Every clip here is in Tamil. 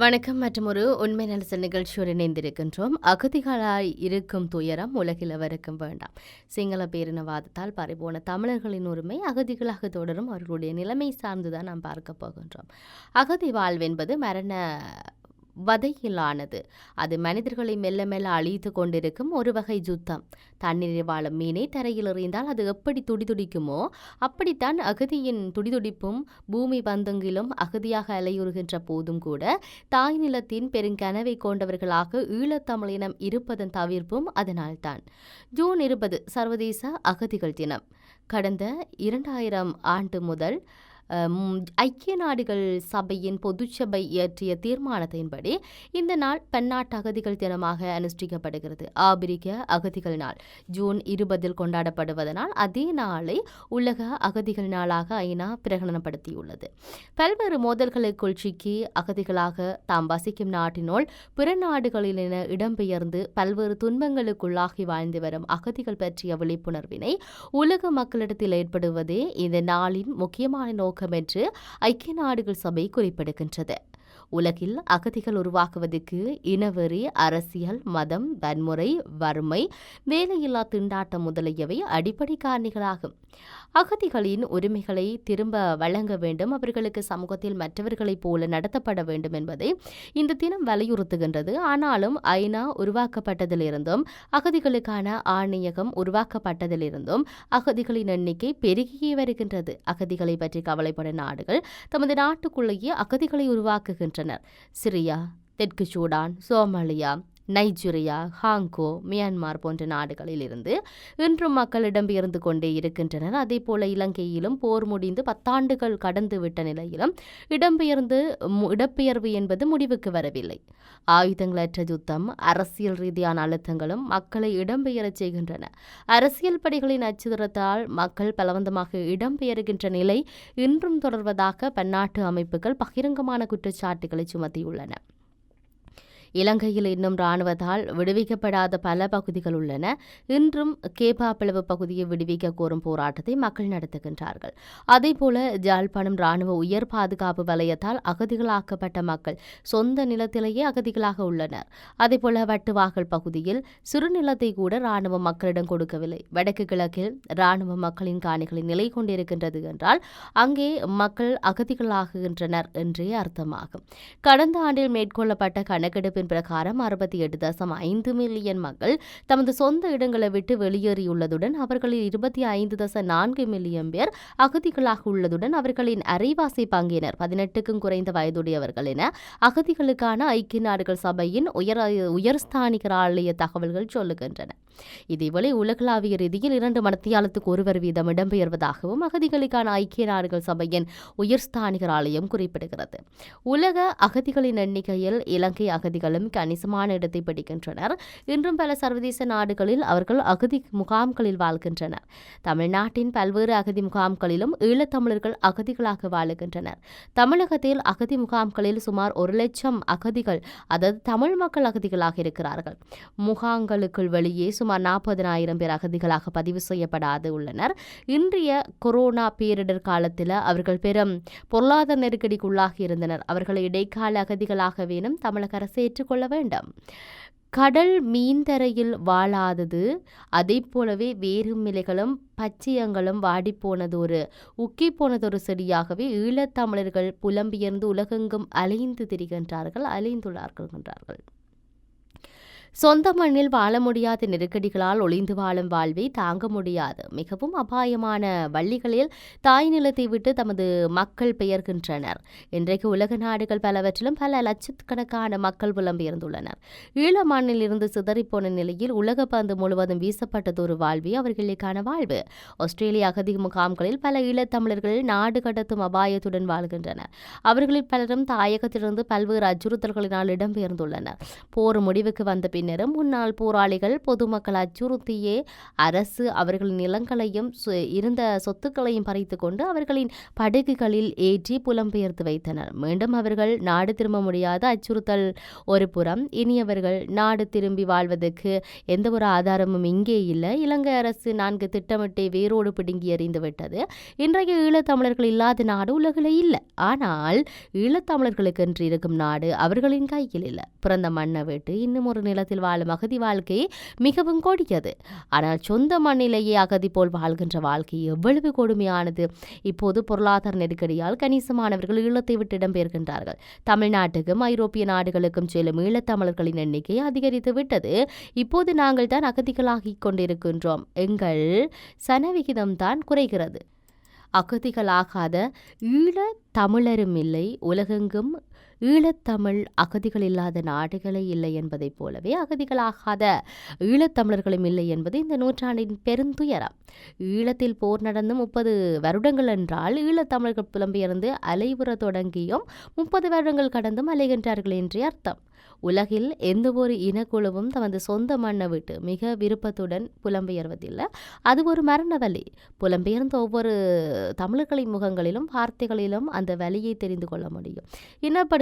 வணக்கம் மற்றும் ஒரு உண்மை நலச நிகழ்ச்சியோடு இணைந்திருக்கின்றோம். அகதிகளாய் இருக்கும் துயரம் உலகில் அவருக்கும் வேண்டாம். சிங்கள பேரினவாதத்தால் பறிபோன தமிழர்களின் உரிமை அகதிகளாக தொடரும். அவர்களுடைய நிலைமை சார்ந்துதான் நாம் பார்க்க போகின்றோம். அகதி வாழ்வென்பது மரண வதையிலானது. அது மனிதர்களை மெல்ல மெல்ல அழித்து கொண்டிருக்கும் ஒரு வகை யுத்தம். தண்ணீரில் வாழும் மீனை தரையில் எறிந்தால் அது எப்படி துடிதுடிக்குமோ அப்படித்தான் அகதியின் துடிதுடிப்பும் பூமி பந்தங்கிலும் அகதியாக அலையுறுகின்ற போதும் கூட தாய் நிலத்தின் பெருங்கனவை கொண்டவர்களாக ஈழத்தமிழினம் இருப்பதன் தவிர்ப்பும் அதனால்தான். ஜூன் இருபது சர்வதேச அகதிகள் தினம். கடந்த இரண்டாயிரம் ஆண்டு முதல் ஐக்கிய நாடுகள் சபையின் பொதுச்சபை இயற்றிய தீர்மானத்தின்படி இந்த நாள் பன்னாட்டு அகதிகள் தினமாக அனுஷ்டிக்கப்படுகிறது. ஆபிரிக்க அகதிகள் நாள். ஜூன் இருபதில் கொண்டாடப்படுவதனால் அதே நாளை உலக அகதிகள் நாளாக ஐநா பிரகடனப்படுத்தியுள்ளது. பல்வேறு மோதல்களுக்குள் சிக்கி அகதிகளாக தாம் வசிக்கும் நாட்டினுள் பிற நாடுகளிலென இடம்பெயர்ந்து பல்வேறு துன்பங்களுக்குள்ளாகி வாழ்ந்து வரும் அகதிகள் பற்றிய விழிப்புணர்வினை உலக மக்களிடத்தில் ஏற்படுவதே இந்த நாளின் முக்கியமான நோக்கம் என்று ஐக்கிய நாடுகள் சபை குறிப்பிடுகின்றது. உலகில் அகதிகள் உருவாக்குவதற்கு இனவெறி அரசியல் மதம் வன்முறை வறுமை வேலையில்லா திண்டாட்டம் முதலியவை அடிப்படை காரணிகளாகும். அகதிகளின் உரிமைகளை திரும்ப வழங்க வேண்டும் அவர்களுக்கு சமூகத்தில் மற்றவர்களைப் போல நடத்தப்பட வேண்டும் என்பதை இந்த தினம் வலியுறுத்துகின்றது. ஆனாலும் ஐநா உருவாக்கப்பட்டதிலிருந்தும் அகதிகளுக்கான ஆணையகம் உருவாக்கப்பட்டதிலிருந்தும் அகதிகளின் எண்ணிக்கை பெருகியே வருகின்றது. அகதிகளை பற்றி கவலைப்படும் நாடுகள் தமது நாட்டுக்குள்ளேயே அகதிகளை உருவாக்குகின்றனர் சிரியா தெற்கு Sudan Somalia Nigeria Congo Myanmar போன்ற நாடுகளில் இருந்து இன்றும் மக்கள் இடம்பெயர்ந்து கொண்டே இருக்கின்றனர். அதேபோல இலங்கையிலும் போர் முடிந்து பத்தாண்டுகள் கடந்து விட்ட நிலையிலும் இடம்பெயர்ந்து இடப்பெயர்வு என்பது முடிவுக்கு வரவில்லை. ஆயுதங்களற்ற யுத்தம் அரசியல் ரீதியான அழுத்தங்களும் மக்களை இடம்பெயரச் செய்கின்றன. அரசியல் படிகளின் அச்சுறுத்தலால் மக்கள் பலவந்தமாக இடம்பெயர்கின்ற நிலை இன்றும் தொடர்வதாக பன்னாட்டு அமைப்புகள் பகிரங்கமான குற்றச்சாட்டுகளை சுமத்தியுள்ளன. இலங்கையில் இன்னும் ராணுவத்தால் விடுவிக்கப்படாத பல பகுதிகள் உள்ளன. இன்றும் கேப்பாப்பிளவு பகுதியை விடுவிக்க கோரும் போராட்டத்தை மக்கள் நடத்துகின்றார்கள். அதேபோல ஜாழ்ப்பாணம் ராணுவ உயர் பாதுகாப்பு வலயத்தால் அகதிகளாக்கப்பட்ட மக்கள் சொந்த நிலத்திலேயே அகதிகளாக உள்ளனர். அதேபோல வட்டுவாகல் பகுதியில் சிறுநிலத்தை கூட ராணுவ மக்களிடம் கொடுக்கவில்லை. வடக்கு கிழக்கில் ராணுவ மக்களின் காணிகளின் நிலை கொண்டிருக்கின்றது என்றால் அங்கே மக்கள் அகதிகளாகுகின்றனர் என்றே அர்த்தமாகும். கடந்த ஆண்டில் மேற்கொள்ளப்பட்ட கணக்கெடுப்பு கணக்கெடுப்பின் பிரகாரம் அறுபத்தி எட்டு தசம் ஐந்து மில்லியன் மக்கள் தமது சொந்த இடங்களை விட்டு வெளியேறியுள்ளதுடன் அவர்களில் இருபத்தி ஐந்து தசம் நான்கு மில்லியன் பேர் அகதிகளாக உள்ளதுடன் அவர்களின் அரைவாசி பங்கினர் பதினெட்டுக்கும் குறைந்த வயதுடையவர்கள் என அகதிகளுக்கான ஐக்கிய நாடுகள் சபையின் உயர் உயர்ஸ்தானிகர் ஆலய தகவல்கள் சொல்லுகின்றன. இதேவேளை உலகளாவிய ரீதியில் இரண்டு மணத்தியாலத்துக்கு ஒருவர் வீதம் இடம்பெயர்வதாகவும் அகதிகளுக்கான ஐக்கிய நாடுகள் சபையின் உயர்ஸ்தானிகர் ஆலயம் குறிப்பிடுகிறது. உலக அகதிகளின் எண்ணிக்கையில் இலங்கை அகதிகள் அகதிகளும் கணிசமான இடத்தை பிடிக்கின்றனர். இன்றும் பல சர்வதேச நாடுகளில் அவர்கள் அகதி முகாம்களில் வாழ்கின்றனர். தமிழ்நாட்டின் பல்வேறு அகதி முகாம்களிலும் ஈழத்தமிழர்கள் அகதிகளாக வாழுகின்றனர். தமிழகத்தில் அகதி முகாம்களில் சுமார் ஒரு லட்சம் அகதிகள் அதாவது தமிழ் மக்கள் அகதிகளாக இருக்கிறார்கள். முகாம்களுக்குள் வெளியே சுமார் நாற்பதனாயிரம் பேர் அகதிகளாக பதிவு செய்யப்படாது உள்ளனர். இன்றைய கொரோனா பேரிடர் காலத்தில் அவர்கள் பெரும் பொருளாதார நெருக்கடிக்குள்ளாகி இருந்தனர். அவர்களை இடைக்கால அகதிகளாக வேணும் தமிழக அரசு ஏற்றுக்கொள்ள வேண்டும். கடல் மீன்தரையில் வாழாதது அதை போலவே வேரும் இலைகளும் பச்சையங்களும் வாடிப்போனதொரு உக்கிப்போனதொரு செடியாகவே ஈழத்தமிழர்கள் புலம்பெயர்ந்து உலகெங்கும் அலைந்து திரிகின்றார்கள் அலைந்துள்ளார்கள் என்றார்கள் சொந்த மண்ணில் வாழ முடியாத நெருக்கடிகளால் ஒளிந்து வாழும் வாழ்வை தாங்க முடியாது. மிகவும் அபாயமான வள்ளிகளில் தாய் நிலத்தை விட்டு தமது மக்கள் பெயர்கின்றனர். இன்றைக்கு உலக நாடுகள் பலவற்றிலும் பல லட்சக்கணக்கான மக்கள் புலம்பெயர்ந்துள்ளனர். ஈழ மண்ணில் இருந்து சிதறிப்போன நிலையில் உலக பந்து முழுவதும் வீசப்பட்டதொரு வாழ்வே அவர்களுக்கான வாழ்வு. ஆஸ்திரேலிய அகதி முகாம்களில் பல ஈழத்தமிழர்கள் நாடு கடத்தும் அபாயத்துடன் வாழ்கின்றனர். அவர்களில் பலரும் தாயகத்திலிருந்து பல்வேறு அச்சுறுத்தல்களினால் இடம்பெயர்ந்துள்ளனர். போர் முடிவுக்கு வந்த பின்னரும் முன்னாள் போராளிகள் பொதுமக்கள் அச்சுறுத்தியே அரசு அவர்களின் நிலங்களையும் இருந்த சொத்துக்களையும் பறித்து கொண்டு அவர்களின் படகுகளில் ஏற்றி புலம்பெயர்த்து வைத்தனர். மீண்டும் அவர்கள் நாடு திரும்ப முடியாத அச்சுறுத்தல் ஒரு புறம் இனி அவர்கள் நாடு திரும்பி வாழ்வதற்கு எந்த ஒரு ஆதாரமும் இங்கே இல்லை. இலங்கை அரசு நான்கு திட்டமிட்டே வேரோடு பிடுங்கி எறிந்து விட்டது. இன்றைய ஈழத்தமிழர்கள் இல்லாத நாடு உலகில் இல்லை. ஆனால் ஈழத்தமிழர்களுக்கு என்று இருக்கும் நாடு அவர்களின் கையில் இல்லை. பிறந்த மண்ணை விட்டு இன்னும் ஒரு நிலத்தில் வாழும் அகதி வாழ்க்கை மிகவும் கொடியது. ஆனால் சொந்த மண்ணிலேயே அகதி போல் வாழ்கின்ற வாழ்க்கை எவ்வளவு கொடுமையானது. இப்போது பொருளாதார நெருக்கடியால் கணிசமானவர்கள் ஈழத்தை விட்டு இடம்பெயர்கின்றார்கள். தமிழ்நாட்டுக்கும் ஐரோப்பிய நாடுகளுக்கும் செல்லும் ஈழத்தமிழர்களின் எண்ணிக்கை அதிகரித்து விட்டது. இப்போது நாங்கள் தான் அகதிகளாகிக் கொண்டிருக்கின்றோம். எங்கள் சனவிகிதம் தான் குறைகிறது. அகதிகளாகாத ஈழ தமிழரும் இல்லை. உலகெங்கும் ஈழத்தமிழ் அகதிகள் இல்லாத நாடுகளே இல்லை என்பதைப் போலவே அகதிகளாகாத ஈழத்தமிழர்களும் இல்லை என்பது இந்த நூற்றாண்டின் பெருந்துயரம். ஈழத்தில் போர் நடந்து முப்பது வருடங்கள் என்றால் ஈழத்தமிழர்கள் புலம்பெயர்ந்து அலைவுற தொடங்கியும் முப்பது வருடங்கள் கடந்தும் அலைகின்றார்கள் என்றே அர்த்தம். உலகில் எந்த ஒரு இனக்குழுவும் தமது சொந்த மண்ணை விட்டு மிக விருப்பத்துடன் புலம்பெயர்வதில்லை. அது ஒரு மரண வலி. புலம்பெயர்ந்த ஒவ்வொரு தமிழர்களின் முகங்களிலும் வார்த்தைகளிலும் அந்த வலியை தெரிந்து கொள்ள முடியும்.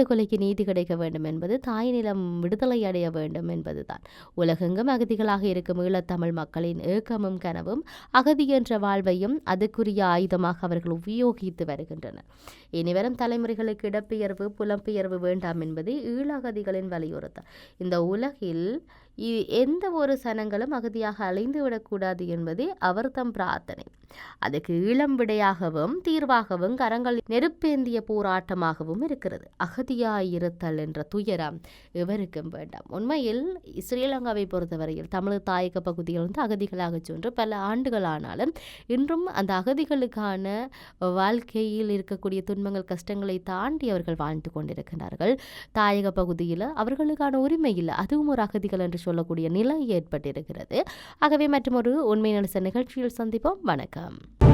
கொலைக்கு நீதி கிடைக்க வேண்டும் என்பது தாய் நிலம் விடுதலை அடைய வேண்டும் என்பதுதான். உலகெங்கும் அகதிகளாக இருக்கும் ஈழத்தமிழ் மக்களின் ஏக்கமும் கனவும் அகதி என்ற வாழ்வையும் அதுக்குரிய ஆயுதமாக அவர்கள் உபயோகித்து வருகின்றனர். இனிவரும் தலைமுறைகளுக்கு இடப்பெயர்வு புலம்பெயர்வு வேண்டாம் என்பது ஈழகதிகளின் வலியுறுத்தல். இந்த உலகில் இ- எந்த ஒரு சனங்களும் அகதியாக அலைந்து விடக்கூடாது என்பதே அவர் தம் பிரார்த்தனை. அதுக்கு ஈழம் விடையாகவும் தீர்வாகவும் கரங்கள் நெருப்பேந்திய போராட்டமாகவும் இருக்கிறது. அகதியாயிருத்தல் என்ற துயரம் இவருக்கும் வேண்டாம். உண்மையில் ஸ்ரீலங்காவை பொறுத்தவரையில் தமிழ் தாயக வந்து அகதிகளாக சென்று பல ஆண்டுகளானாலும் இன்றும் அந்த அகதிகளுக்கான வாழ்க்கையில் இருக்கக்கூடிய துன்பங்கள் கஷ்டங்களை தாண்டி அவர்கள் வாழ்ந்து கொண்டிருக்கிறார்கள். தாயக பகுதியில் அவர்களுக்கான உரிமை இல்லை. அதுவும் ஒரு அகதிகள் என்று சொல்லக்கூடிய நிலை ஏற்பட்டிருக்கிறது. ஆகவே மற்றொரு உண்மை நினைச்ச நிகழ்ச்சியில் சந்திப்போம். வணக்கம். welcome.